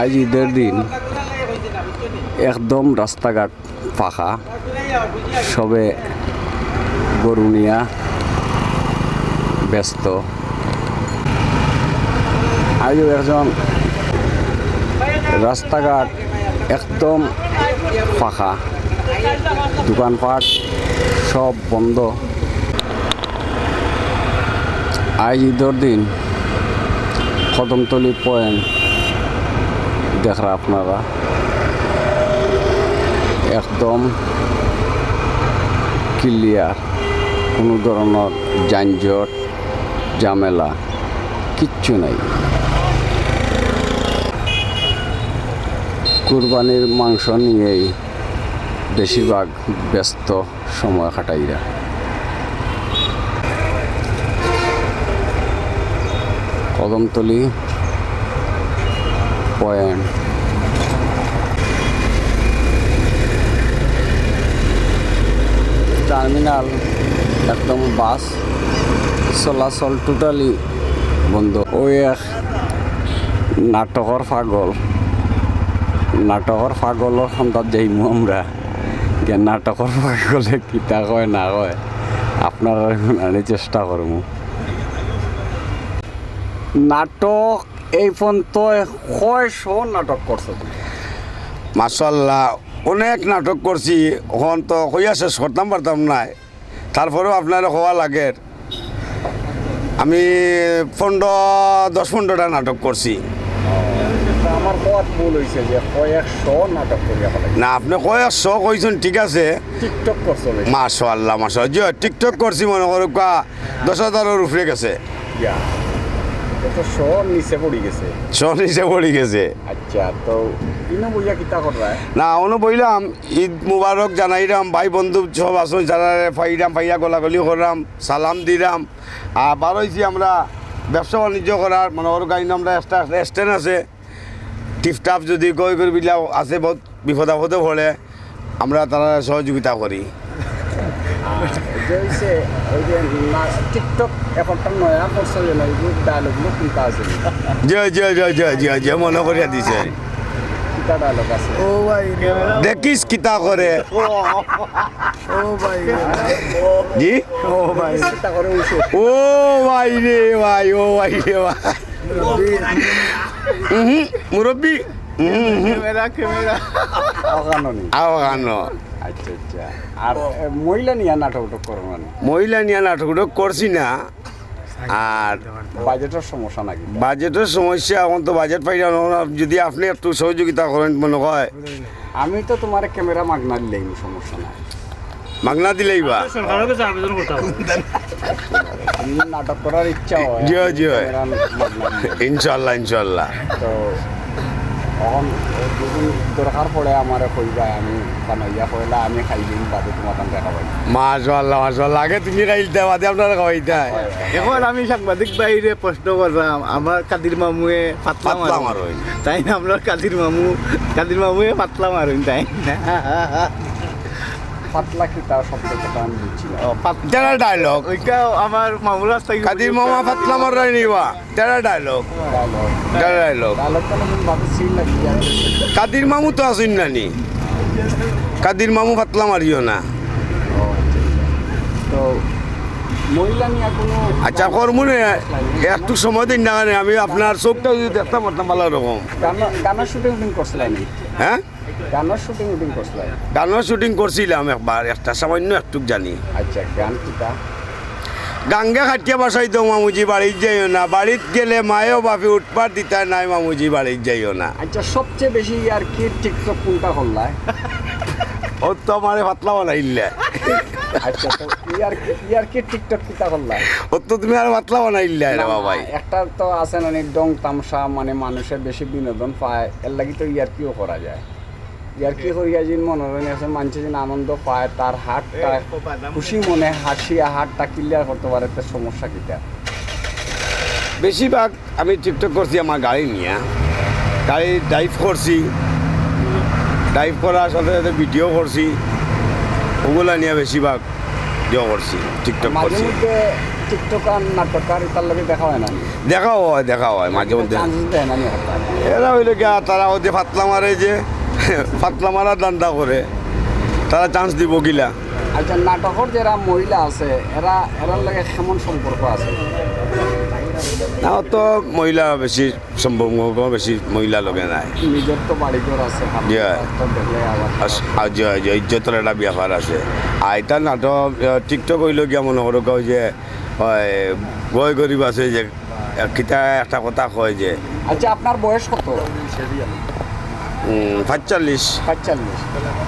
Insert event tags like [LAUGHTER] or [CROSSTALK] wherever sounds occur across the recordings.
আজ ঈদের দিন একদম রাস্তাঘাট ফাঁকা। সবে গরু নিয়া ব্যস্ত। আজও একজন রাস্তাঘাট একদম ফাঁকা। দোকানপাট সব বন্ধ। আজ ঈদের দিন কদমতলি পয়েন্ট দেখরা আপনারা। একদম ক্লিয়ার কোনো ধরনের যানজট, ঝামেলা, কিচ্ছু নাই। কুরবানির মাংস নিয়েই বেশিরভাগ ব্যস্ত সময় কাটাইরা কদমতলি পয়েন্ট টার্মিনাল, একদম বাস, চলাচল টোটালি বন্ধ। ওই এক নাটকর পাগল। নাটকর পাগলের সন্তান যাইমু আমরা যে নাটকর পাগলে কিতা কয় না কয় আপনারা শুনানি চেষ্টা করব নাটক এই পর্যন্ত কয়শ নাটক করছ? মাসাল্লাহ অনেক নাটক করছি এখন তো কইয়া শেষ করতাম পারতাম নাই। তারপরেও আপনার হওয়া লাগে। আমি পনেরো দশ পনেরোটা নাটক করছি। না আপনি কয়েকশ কইছেন ঠিক আছে। মাশাল্লাহ মাশাল যে টিকটক করছি মনে করো দশ হাজারের উপরে গেছে। এত নিচে পড়ে গেছে। সব নিচে পড়ে গেছে। আচ্ছা তো ইনো বইয়া কিতা করা না অনু বইলাম। ঈদ মুবারক জানাইলাম ভাই বন্ধু সব আসুন যারা ফাইরাম ফাইয়া গলাগলি করলাম সালাম দিলাম হয়েছি আমরা ব্যবসা বাণিজ্য করার মনে গাড়ি আমরা একটা স্ট্যান্ড আছে। টিপটাপ যদি কই করে আছে বহুত পড়ে। আমরা তারা সহযোগিতা করি। যে হইছে ওই যে না- টিকটক এখনটা নয়া করছ না এই ডায়লগগুলো কিতা আছে জয় জয় জয় জয় জয় জয় মনে করিয়া দিছে। কিতা ডায়লগ আছে? ও ভাই দেখিস কিতা করে। ও ভাই জি? ও ভাই। কিতা করে ও ভাই রে ভাই ও ভাই রে ভাই। উহুম, মুরব্বী। Camera camera. আচ্ছা আচ্ছা। আর মহিলা নিয়ে নাটক উটক করো মানে? মহিলা নিয়ে নাটকটা করছি না। আর বাজেটের সমস্যা নাকি? বাজেটের সমস্যা এখন তো বাজেট পাই না যদি আপনি একটু সহযোগিতা করেন মনে হয়। আমি তো তোমার ক্যামেরা মাগনা দিলেই সমস্যা নাই। মাগনা দিলেই বা। নাটক করার ইচ্ছা হয় জি, জি। ক্যামেরা ইনশাল্লাহ ইনশাল্লাহ। তো তখন যদি দরকার পড়ে আমার কইবা আমি বানাইয়া কইলা আমি খাই দিন বাদে তোমার কাছে দেখা পাই মাশাল্লাহ মাশাল্লাহ আগে তুমি খাইতে বাদে আপনারা খাওয়াইতে এখন আমি সাংবাদিক বাইরে প্রশ্ন করলাম আমার কাদির মামুয়ে পাতলা মারুন। তাই না আমরা কাদির মামু কাদির মামুয়ে পাতলা মারুন তাই না? পাতলা কি তার শব্দ কথা আমি বুঝছি না। ও, পাত- তেরা ডায়লগ ওইটা আমার মামুর রাস্তায় কাদির মামা পাতলা ডায়লগ ডায়লগ কাদির মামু তো আসুন নানি। কাদির মামু ফাতলা মারিও না তো মহিলা নিয়ে কোনো আচ্ছা কর্মনে একটু সময় দিন না আমি আপনার চোখটা যদি দেখতে পারতাম ভালো রকম গানের শুটিং হ্যাঁ? গানের শুটিং উটিং করছিলেন গানের শুটিং করছিলাম একবার একটা সামান্য একটু জানি। আচ্ছা গান কিতা? গাঙ্গে খাটিয়া বাসাই তো মামুজি বাড়ির যাইও না। বাড়িত গেলে মায়েও বাপি উঠপার দিতা নাই মামুজি বাড়ির যাইও না। আচ্ছা সবচেয়ে বেশি আর কি টিকটক কোনটা করলায় ও তো আমার পাতলা বানাইলে। আচ্ছা তো ইয়ার ইয়ার কি টিকটক কিতা করলায় ও তো তুমি আর পাতলা বানাইলে রে বাবাই। একটা তো আছে না ডং তামসা মানে মানুষের বেশি বিনোদন পায়। এর লাগি তো ইয়ার কিও করা যায়। ইয়ার কি করিয়া যিন মনোরঞ্জন আছে মানুষ যিন আনন্দ পায় তার হাটটা খুশি মনে হাসিয়া হাটটা ক্লিয়ার করতে পারে তার সমস্যা কিটা বেশিরভাগ আমি টিকটক করছি আমার গাড়ি নিয়ে। গাড়ি ড্রাইভ করছি। ড্রাইভ করার সাথে সাথে ভিডিও করছি ওগুলা নিয়ে বেশিরভাগ ইয়ে করছি টিকটক মাঝে করছি মধ্যে টিকটকার নাটকার তার লগে দেখা হয় না? দেখা হয় দেখা হয় মাঝে মধ্যে। এরা হইল গিয়া তারা ওদের ফাতলা মারে যে ফাতলা মারা দান্দা করে। তারা চান্স দিব গিলা। আচ্ছা নাটকর যারা মহিলা আছে এরা এরার লাগে কেমন সম্পর্ক আছে? না তো মহিলা বেশি সম্ভব বেশি মহিলা লগে নাই। আছে ইজ্জতের একটা ব্যাপার আছে। এটা নাটক টিকটক হইল গিয়া মনে কয় যে হয় গয় গরিব আছে যে কিতা একটা কথা কয় যে। আচ্ছা আপনার বয়স কত? পাঁচচল্লিশ পাঁচচল্লিশ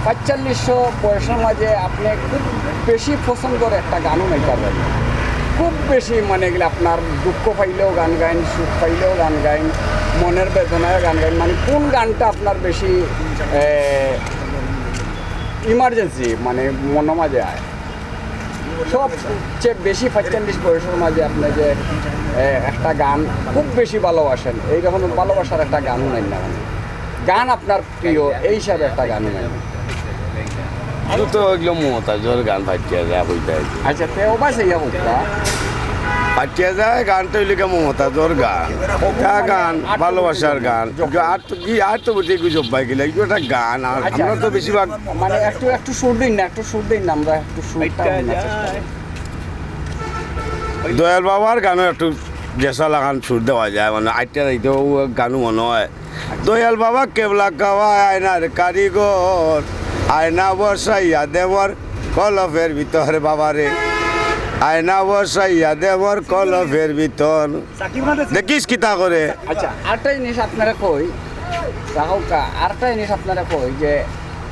পাঁচচল্লিশশো বয়সের মাঝে আপনি খুব বেশি পছন্দ করে একটা গানও নাই পাবেন খুব বেশি মানে এগুলো আপনার দুঃখ পাইলেও গান গাইন, সুখ পাইলেও গান গাইন, মনের বেদনায় গান গাইন মানে কোন গানটা আপনার বেশি ইমার্জেন্সি মানে মনের মাঝে আয়? সবচেয়ে বেশি পঁয়তাল্লিশ বয়সের মাঝে আপনি যে একটা গান খুব বেশি ভালোবাসেন, এই রকম ভালোবাসার একটা গানও নাই না গান আপনার প্রিয়, এই হিসাবে একটা গানও নাই আর তো মমতাজর গান ফাটিয়া যায় বইতে আচ্ছা তেও বা সেই বুকটা ফাটিয়া যায় গানটা হইলে কি মমতাজর গান কা গান ভালোবাসার গান আর তো কি আর তো বুঝে গুজব পাই গেলে এগুলো একটা গান আর আমরা তো বেশিরভাগ মানে একটু একটু সুর দিন না একটু সুর দিন না আমরা একটু সুরটা। দয়াল বাবার গানও একটু জেসা লাগান সুর দেওয়া যায় মানে আইটা দিতেও গানও মনে হয় দয়াল বাবা কেবলা কাওয়া আয়নার কারিগর। আয়না বসাইয়া দেবর কলফের ভিতর বাবারে। আয়না বসাইয়া দেবর কলফের ভিতর। দেখিস কিতা করে? আচ্ছা আরেকটা জিনিস আপনারা কই? রাহুল কা আরেকটা জিনিস আপনারা কই যে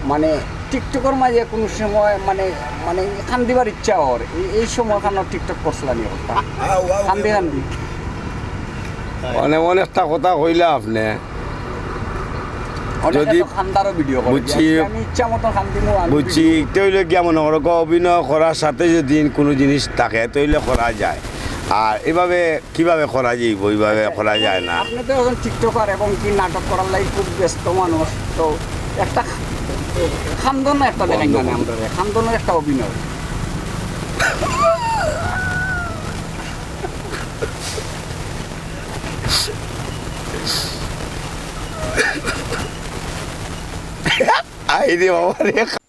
মানে টিকটকের মাঝে কোনো সময় মানে মানে খান দিবার ইচ্ছা ওর। এই- এই সময় খান টিকটক করছিলাম খান্দি খান্দি মানে অনেকটা কথা কইলা আপনি। অনেকে যদি করে। বুঝছি। বুঝছি তৈলে কেমন ওর অভিনয় করার সাথে যদি কোনো জিনিস থাকে তৈলে করা যায়। আর এভাবে কীভাবে করা যাইব এইভাবে করা যায় না? আপনি তো এখন টিকটকার এবং কি নাটক করার লাগে খুব ব্যস্ত মানুষ তো একটা খান্দন একটা দেখাই মানে আমরা খান্দনের একটা অভিনয়। [LAUGHS] আই রে বাবা রে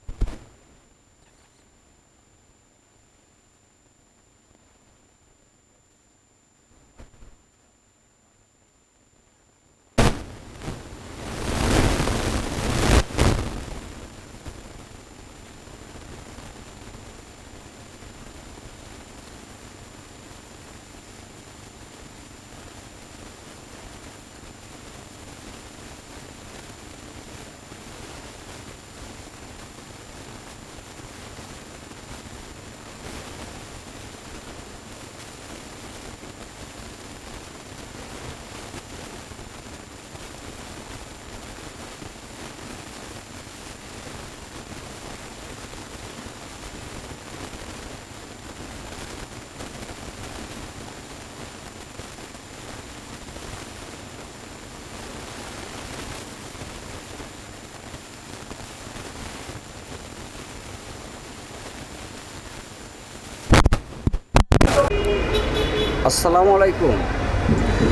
আসসালামু আলাইকুম।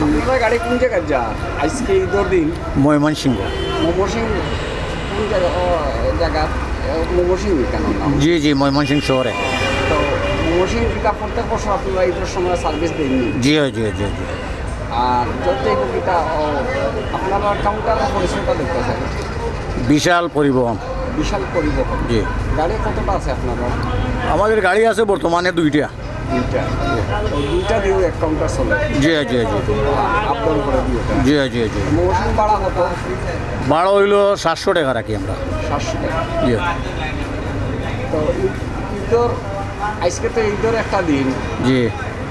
আপনারা গাড়ি কোন জায়গায় যা আজকে ঈদর দিন। ময়মনসিংহ। মমসিং কোন জায়গা? ও জায়গা কেন? নাম জি জি ময়মনসিংহ শহরে। তো মমসিং কিতা প্রত্যেক বছর আপনারা ঈদের সময় সার্ভিস দেননি? জি জি জি জি। আর কিতা আপনারা কাউন্টারের পরিষেবা দেখতে চাই বিশাল পরিবহন। বিশাল পরিবহন। জি। গাড়ি কতটা আছে আপনারা আমাদের গাড়ি আছে বর্তমানে দুইটা। দুইটা। তো দুইটা চলে। জি জি জি। আপ ডাউন করে দিয়ে জি জি জি। মৌসুম ভাড়া কত? ভাড়া হইল সাতশো টাকা রাখি আমরা। সাতশো টাকা। জি। তো ঈদর আজকে তো ঈদের একটা দিন। জি।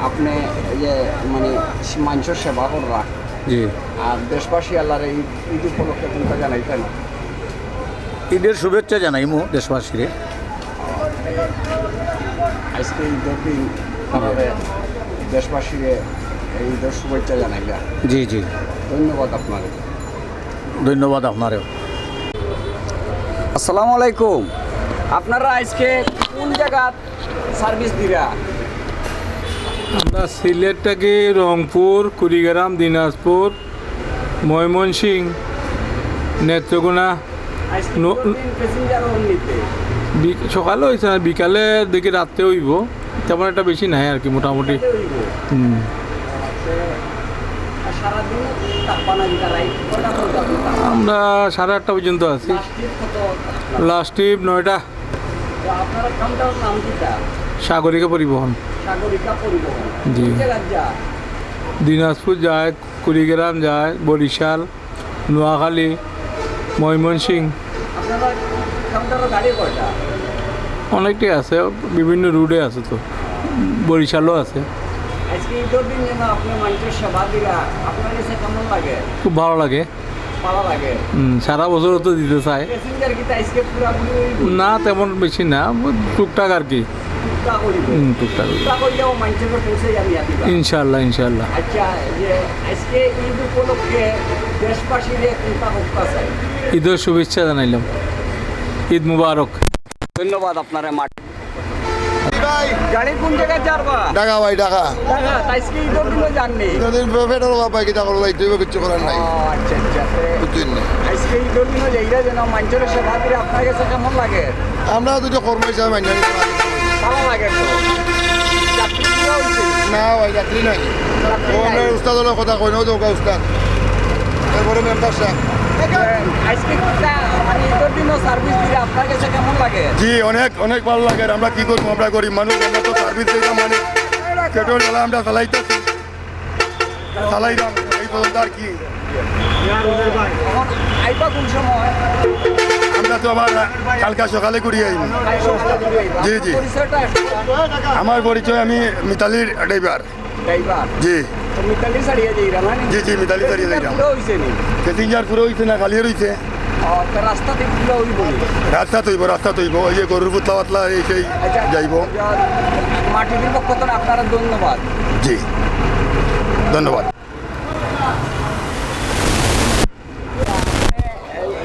আপনি যে মানে মানুষের সেবা করা জি। আর দেশবাসী আল্লাহর ঈদ উপলক্ষে তুমি জানাইতেন? ঈদের শুভেচ্ছা জানাইমু দেশবাসীরে। আজকে ঈদের দিন তারপরে দেশবাসীকে এই ঈদের শুভেচ্ছা জানাইলা। জি জি। ধন্যবাদ আপনার ধন্যবাদ আপনারেও। আসসালামু আলাইকুম। আপনারা আজকে কোন জায়গা সার্ভিস দিরা? আমরা সিলেট থেকে রংপুর কুড়িগ্রাম দিনাজপুর ময়মনসিং নেত্রকোনা বি- সকালে হয়েছে বিকালে দেখি রাত্রে হইব। তেমন একটা বেশি নাই আর কি, মোটামুটি। আমরা সাড়ে আটটা পর্যন্ত আছি। লাস্ট ট্রিপ নয়টা। সাগরিকা পরিবহন। জি। দিনাজপুর যায়, কুড়িগ্রাম যায়, বরিশাল, নোয়াখালী ময়মনসিং অনেকটাই আছে বিভিন্ন রুটে আছে তো বরিশালও আছে। খুব ভালো লাগে। সারা বছর তো দিতে চায়। না তেমন বেশি না টুকটাক আর কি। ইনশাল্লাহ ইনশাল্লাহ আচ্ছা ঈদের শুভেচ্ছা জানাইলাম। ঈদ মুবারক। ধন্যবাদ আপনার গাড়ি কোন জায়গায় ভাই দিনে জাননি পেট্রোল তুই কিছু করার নাই। আচ্ছা আচ্ছা বুঝছেন না? আজকে ঈদের দিনে যাইরা যেন মানুষের সেবা দিলে আপনার কাছে কেমন লাগে? আমরা দুটো কর্ম হিসাবে মান্য ভালো লাগে তো। না ভাই যাত্রী নাই। যাত্রী ও নাই। আমরা উস্তাদ কথা কই নাও দৌকা উস্তাদ এরপরে মেম্বার সাহেব। জি অনেক অনেক ভালো লাগে। আমরা কি করব? আমরা গরিব মানুষ আমরা তো সার্ভিস দিতাম মানে পেট্রোল জ্বালা আমরা চালাইতেছি চালাইলাম এই পর্যন্ত আর কি। আমরা তো আবার কালকা সকালে করি আইনি। জি, জি। আমার পরিচয় আমি মিতালির ড্রাইভার। জি। মিতালি যাইরা জি জি মিতালি দাঁড়িয়ে যাইলাম পুরো হইছে নি পুরো হইছে না খালি রাস্তা থেকে পুরো হইব রাস্তা তৈব রাস্তা তৈব ওই যে গরুর পুতলা পাতলা এই সেই যাইব মাটির পক্ষ তো আপনারা ধন্যবাদ জি ধন্যবাদ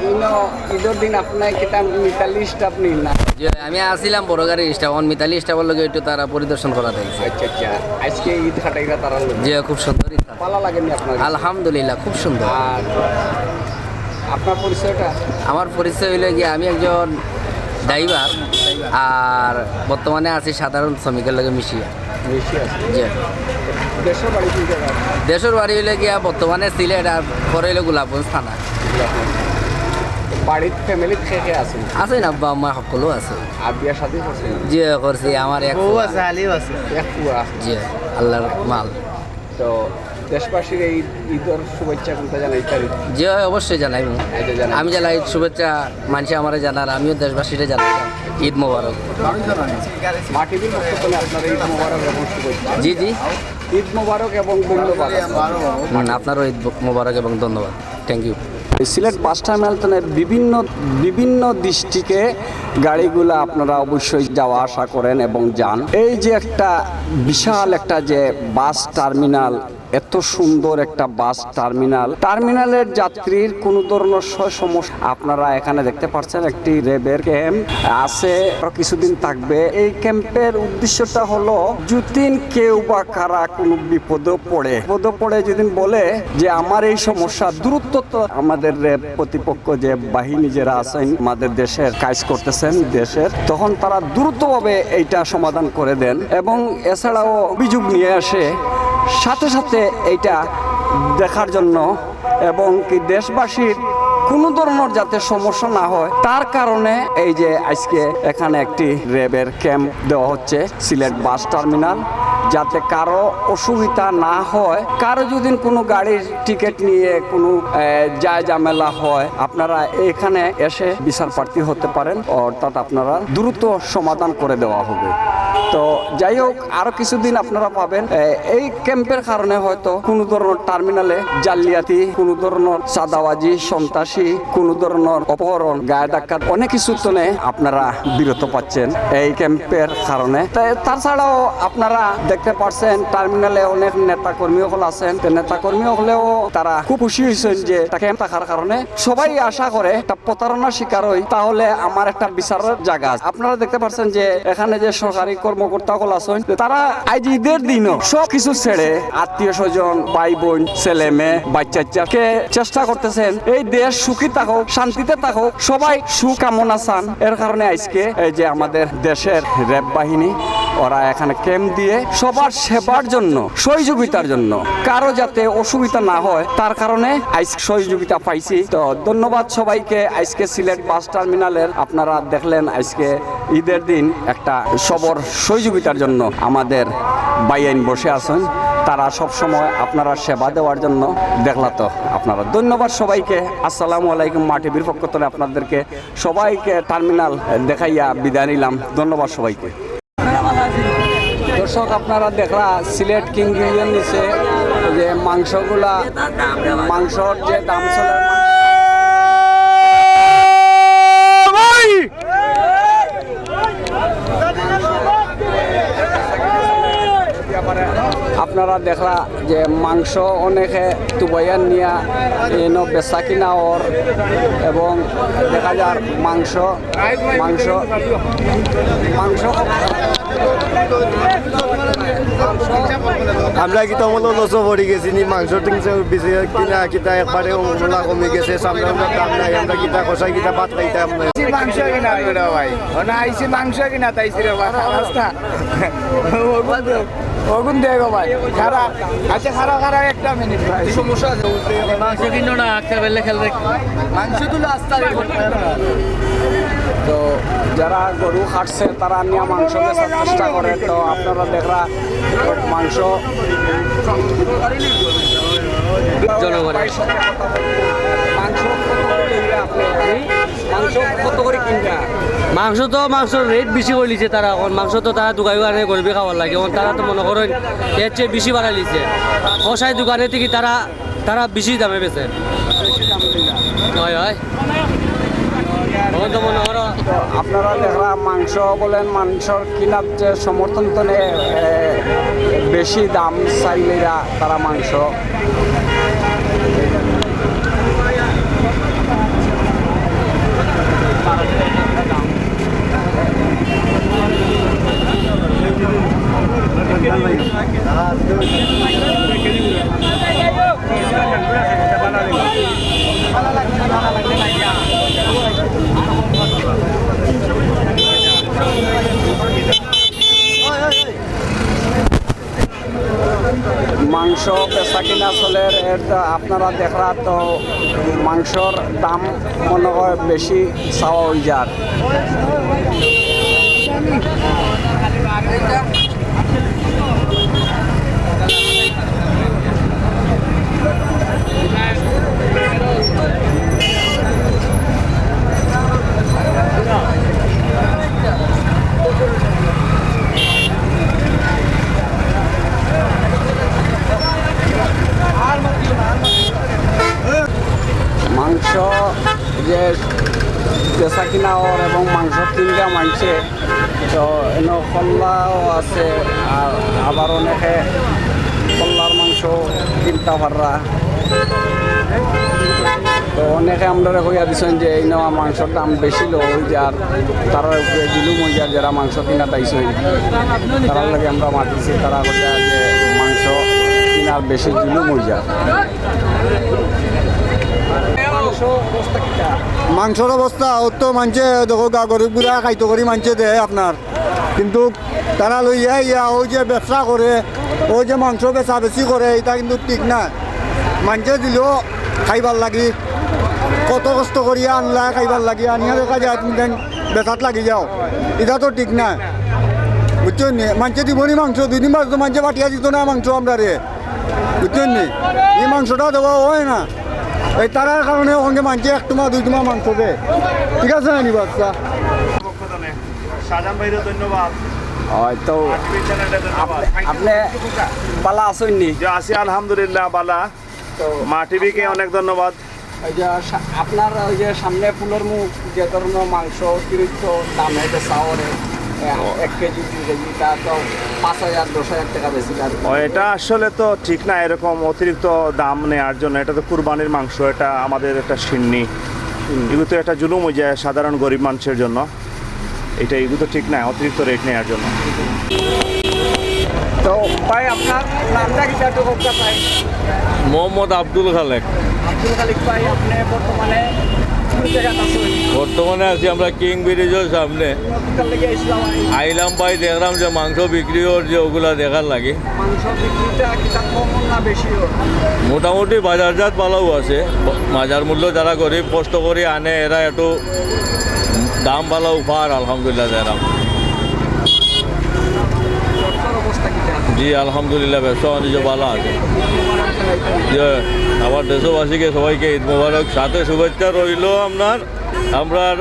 ইনো ঈদের দিন আপনার কিতা মিতালি স্টাফ নিন না? যে আমি আসছিলাম বড় গাড়ির স্টাফ অন মিতালি স্টাফের লগে একটু তারা পরিদর্শন করা দেখছে। আচ্ছা আচ্ছা। আজকে ঈদ খাটাইরা তারা যে খুব সুন্দর ইচ্ছা। ভালো লাগেনি আপনার আলহামদুলিল্লাহ খুব সুন্দর। আর আপনার পরিচয়টা? আমার পরিচয় হইলে গিয়ে আমি একজন ড্রাইভার আর বর্তমানে আছি সাধারণ শ্রমিকের লগে মিশিয়ে। দেশের বাড়ি হইলে গিয়া বর্তমানে সিলেট আর পরে হইলে গোলাপগঞ্জ থানা। বাড়ির ফ্যামিলির থেকে আছেন আছে? না আব্বা আমার সকলো আছে। আর বিয়া শাদি করছেন যে করছি আমার এক ফুয়া। এক পুয়া জি আল্লাহর মাল। তো দেশবাসীর এই ঈদের শুভেচ্ছা কোনটা জানাই তারিখ? যে অবশ্যই জানাই। আমি জানাই শুভেচ্ছা মানুষ আমার জানার আমিও দেশবাসীরা জানাই। ঈদ মোবারক। মাটির পক্ষ থেকে আপনার ঈদ মোবারক এবং শুভেচ্ছা। জি জি। ঈদ মোবারক এবং ধন্যবাদ। আপনারও ঈদ মোবারক এবং ধন্যবাদ। থ্যাংক ইউ সিলেট বাস টার্মিনালতনে বিভিন্ন বিভিন্ন দৃষ্টিকে গাড়িগুলো আপনারা অবশ্যই যাওয়া আসা করেন এবং যান। এই যে একটা বিশাল একটা যে বাস টার্মিনাল এত সুন্দর একটা বাস টার্মিনাল। টার্মিনালের যাত্রীর কোনো ধরনের সমস্যা। আপনারা এখানে দেখতে পাচ্ছেন একটি রেবের ক্যাম্প। আছে কিছুদিন থাকবে। এই ক্যাম্পের উদ্দেশ্যটা হলো যুতিন কেউ বা কারা কোনো বিপদে পড়ে বিপদে পড়ে যেদিন বলে যে আমার এই সমস্যা, দ্রুত আমাদের রেব প্রতিপক্ষ যে বাহিনী যারা আছেন, আমাদের দেশের কাজ করতেছেন, দেশের, তখন তারা দ্রুতভাবে এইটা সমাধান করে দেন। এবং এছাড়াও অভিযোগ নিয়ে আসে সাথে সাথে এইটা দেখার জন্য এবং কি দেশবাসীর কোনো ধরনের যাতে সমস্যা না হয়, তার কারণে এই যে আজকে এখানে একটি র্যাবের ক্যাম্প দেওয়া হচ্ছে, সিলেট বাস টার্মিনাল। যাতে কারও অসুবিধা না হয়, কারও যদি কোনো গাড়ির টিকিট নিয়ে কোনো যা ঝামেলা হয়, আপনারা এখানে এসে বিচার প্রার্থী হতে পারেন, অর্থাৎ আপনারা দ্রুত সমাধান করে দেওয়া হবে। তো যাই হোক, আরও কিছুদিন আপনারা পাবেন এই ক্যাম্পের কারণে হয়তো কোনো ধরনের টার্মিনালে জালিয়াতি, কোনো ধরনের চাঁদাবাজি, সন্ত্রাসী কোনো ধরনের অপহরণ, গায়ে ডাকাত, অনেক কিছু তনে আপনারা বিরত পাচ্ছেন এই ক্যাম্পের কারণে। তাছাড়াও আপনারা দেখতে পাচ্ছেন টার্মিনালে অনেক নেতা কর্মী হল আছেন। নেতা কর্মী হলেও তারা খুব খুশি হয়েছেন যে ক্যাম্প থাকার কারণে। সবাই আশা করে একটা প্রতারণার শিকার হই, তাহলে আমার একটা বিচারের জায়গা। আপনারা দেখতে পাচ্ছেন যে এখানে যে সরকারি কর্মকর্তা সকল আছেন, তারা আজ ঈদের দিনও সব কিছু ছেড়ে আত্মীয় স্বজন, ভাই বোন, ছেলে মেয়ে বাচ্চা চেষ্টা করতেছেন। এই দেশ সুখী থাকুক শান্তিতে থাকুক সবাই সুকামনা চান। এর কারণে আজকে এই যে আমাদের দেশের র্যাব বাহিনী, ওরা এখানে ক্যাম্প দিয়ে সবার সেবার জন্য, সহযোগিতার জন্য, কারও যাতে অসুবিধা না হয়, তার কারণে আজ সহযোগিতা পাইছি। তো ধন্যবাদ সবাইকে। আজকে সিলেট বাস টার্মিনালের আপনারা দেখলেন আজকে ঈদের দিন একটা সবর সহযোগিতার জন্য আমাদের বাইআইন বসে আছেন। তারা সব সময় আপনারা সেবা দেওয়ার জন্য দেখলা তো আপনারা ধন্যবাদ সবাইকে। আসসালামু আলাইকুম মাটিবির পক্ষ থেকে আপনাদেরকে সবাইকে টার্মিনাল দেখাইয়া বিদায় নিলাম। ধন্যবাদ সবাইকে। দর্শক, আপনারা দেখলা সিলেট কিং নিচে যে মাংসগুলা, মাংসর যে দাম চলে আপনারা দেখলা যে মাংস অনেকে তুবাইয়ার নিয়া এনো বেচা কিনা ওর এবং দেখা যার মাংস মাংস মাংস। আমরা কিতা মতো লসও পড়ে গেছি নি মাংস টিংস বেশি কিনা কিতা একবারে ওগুলা কমে গেছে সামনে আমরা দাম নাই আমরা কিতা কষাই কিতা ভাত খাইতাম না। মাংস কিনা ভাই। ওনা আইছি মাংস কিনা তাইছি রে রাস্তা [LAUGHS] ওগুন দে গো ভাই। খারাপ আচ্ছা খারাপ খারাপ একটা মিনিট ভাই। সমস্যা আছে? মাংস কিনো না একটা বেলে খেলবে। মাংস তুলো আস্তা তো যারা গরু খাটছে তারা নিয়ে মাংস বেচার চেষ্টা করে। তো আপনারা দেখরা মাংস জনগণের মাংস কত করে কিনবে আপনি? মাংস কত করে কিনবে মাংস তো মাংসর রেট বেশি করে লিছে তারা এখন মাংস তো তারা দোকানে দোকানে গরিবি খাওয়ার লাগে। এখন তারা তো মনে করেন এর চেয়ে বেশি বাড়াই লিছে কষাই দোকানে থেকে তারা তারা বেশি দামে বেচে। হয় হয়। আপনারা দেখরা মাংস বলেন মাংসর কিনার যে সমর্থন তো বেশি দাম চাইলেরা তারা মাংস। মাংস বেচা কিনা চলে আপনারা দেখরা তো মাংসর দাম মনে হয় বেশি চাওয়া হয়ে যার মাংস যে বেচা কিনা ওর এবং মাংস কিনতে মানছে তো এনে কল্লাও আছে, আর আবার অনেকে কল্লার মাংস কিনতে পাররা তো অনেকে আমরা কইয়া দিছেন যে এই নেওয়া মাংসর দাম বেশি লো ওই যার তারা উপরে জুলুম হয়ে যার মাংস কিনা তাইছে তারার লাগে আমরা মাতিছি, তারা কইয়া যে মাংস কিনার বেশি মাংস অবস্থা মাংসর অবস্থা ওর তো মানছে, দেখো গা গরিবগুলা খাইতো করি মানছে দেয় আপনার। কিন্তু তারা লইয়া ইয়া ওই যে ব্যবসা করে ওই যে মাংস বেচা বেশি করে এটা কিন্তু ঠিক না। মানছে দিলেও খাইবার লাগি, কত কষ্ট করিয়া আনলা খাইবার লাগি আনিয়া দেখা যায় তুমি বেচাত লাগি যাও। এটা তো ঠিক না। বুঝছেন নি মানছে দিবনি মাংস? দুই দিন মাস তো মানছে পাঠিয়া দিত না মাংস আমরা রে বুঝছেন নি এই মাংসটা দেওয়া হয় না। এই তারার কারণে ওখানে মানছে এক তোমা দুই তোমা মাংস দে। ঠিক আছে নি বাচ্চা ধন্যবাদ। হয় তো আপনি পালা আসেন নি? যে আছি আলহামদুলিল্লাহ বালা মা টিভিকে অনেক ধন্যবাদ। ওই যে আপনার ওই যে সামনে ফুলের মুখ যে ধরনের মাংস অতিরিক্ত দামে বেচা এক কেজি দুই কেজি তা পাঁচ হাজার দশ হাজার টাকা বেশি এটা আসলে তো ঠিক না এরকম অতিরিক্ত দাম নেওয়ার জন্য। এটা তো কুরবানির মাংস এটা আমাদের একটা সিন্নি। এগুলো তো একটা জুলুম হয়ে যায় সাধারণ গরিব মানুষের জন্য। এটা এগুলো তো ঠিক না অতিরিক্ত রেট নেওয়ার জন্য। তো ভাই আপনার নামটা কি একটু করতে মোহাম্মদ আব্দুল খালেক। আব্দুল খালিক ভাই আপনি বর্তমানে কোন বর্তমানে আছি আমরা কিং ব্রিজের সামনে। আইলাম ভাই দেখলাম যে মাংস বিক্রি ওর যে ওগুলা দেখার লাগে? মোটামুটি বাজারজাত ভালোও আছে। বাজার মূল্য যারা গরিব কষ্ট করে আনে এরা একটু দাম ভালো পার আলহামদুলিল্লাহ অবস্থা জি, আলহামদুলিল্লাহ, ব্যবসা বাণিজ্য ভালো আছে। আমার দেশবাসীকে সবাইকে ঈদ মোবারক। সাথে শুভেচ্ছা রইল আপনার। আপনার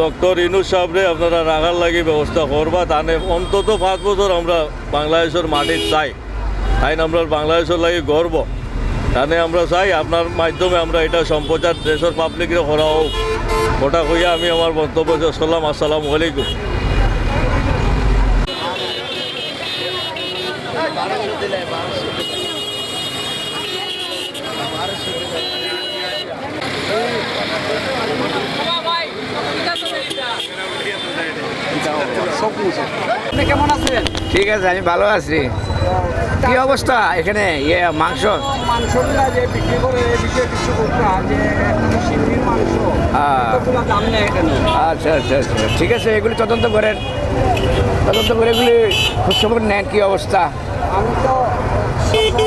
ডক্টর ইনুস সাহেবরে আপনারা রাখার লাগে ব্যবস্থা করবা। তানে অন্তত পাঁচ বছর আমরা বাংলাদেশের মাটির চাই। তাই আমরা বাংলাদেশের লাগে গর্ব। তানে আমরা চাই আপনার মাধ্যমে আমরা এটা সম্প্রচার দেশের পাবলিকের করা হোক ওটা কইয়া আমি আমার বক্তব্য শেষ করলাম। আসসালামু আলাইকুম। কেমন আছেন? ঠিক আছে আমি ভালো আছি। কি অবস্থা এখানে? ইয়ে মাংস? মাংসগুলা যে বিক্রি করে এই কিছু বলতে যে মাংস। হ্যাঁ। দাম নেয় আচ্ছা আচ্ছা আচ্ছা ঠিক আছে এগুলি তদন্ত করেন। তদন্ত করে এগুলি খোঁজখবর নেন কি অবস্থা? আমি তো